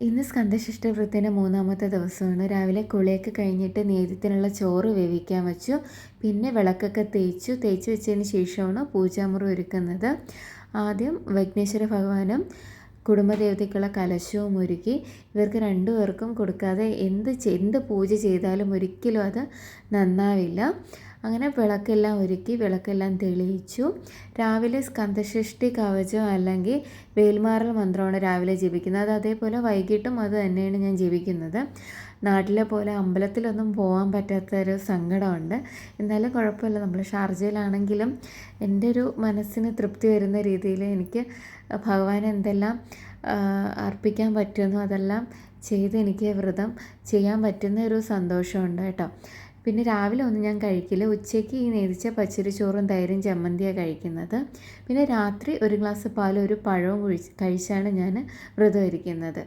ഇന്ന് സ്കന്ധശിഷ്ട വൃത്തിന്റെ മൂന്നാമത്തെ ദിവസമാണ്. രാവിലെ കുളിയൊക്കെ കഴിഞ്ഞിട്ട് നേദ്യത്തിനുള്ള ചോറ് വേവിക്കാൻ വെച്ചു. പിന്നെ വിളക്കൊക്കെ തേച്ചു. തേച്ച് വെച്ചതിന് ശേഷമാണ് പൂജാമുറി ഒരുക്കുന്നത്. ആദ്യം വിഘ്നേശ്വര ഭഗവാനും കുടുംബദേവതയ്ക്കുള്ള കലശവും ഒരുക്കി. ഇവർക്ക് രണ്ടുപേർക്കും കൊടുക്കാതെ എന്ത് എന്ത് പൂജ ചെയ്താലും ഒരിക്കലും അത് നന്നാവില്ല. അങ്ങനെ വിളക്കെല്ലാം ഒരുക്കി വിളക്കെല്ലാം തെളിയിച്ചു. രാവിലെ സ്കന്ധഷ്ടി കവചം അല്ലെങ്കിൽ വേൽമാറൽ മന്ത്രമാണ് രാവിലെ ജപിക്കുന്നത്. അത് അതേപോലെ വൈകിട്ടും അത് തന്നെയാണ് ഞാൻ ജപിക്കുന്നത്. നാട്ടിലെ പോലെ അമ്പലത്തിലൊന്നും പോകാൻ പറ്റാത്തൊരു സങ്കടമുണ്ട്. എന്നാലും കുഴപ്പമില്ല. നമ്മൾ ഷാർജയിലാണെങ്കിലും എന്റെ ഒരു മനസ്സിന് തൃപ്തി വരുന്ന രീതിയിൽ എനിക്ക് ഭഗവാൻ എന്തെല്ലാം അർപ്പിക്കാൻ പറ്റുമെന്നോ അതെല്ലാം ചെയ്ത് എനിക്ക് വ്രതം ചെയ്യാൻ പറ്റുന്ന ഒരു സന്തോഷമുണ്ട് കേട്ടോ. പിന്നെ രാവിലെ ഒന്നും ഞാൻ കഴിക്കില്ല. ഉച്ചയ്ക്ക് ഈ നെയ്തിച്ച പച്ചരി ചോറും തൈരും ചമ്മന്തിയാണ് കഴിക്കുന്നത്. പിന്നെ രാത്രി ഒരു ഗ്ലാസ് പാലും ഒരു പഴവും കഴിച്ചാണ് ഞാൻ വ്രതം ഇരിക്കുന്നത്.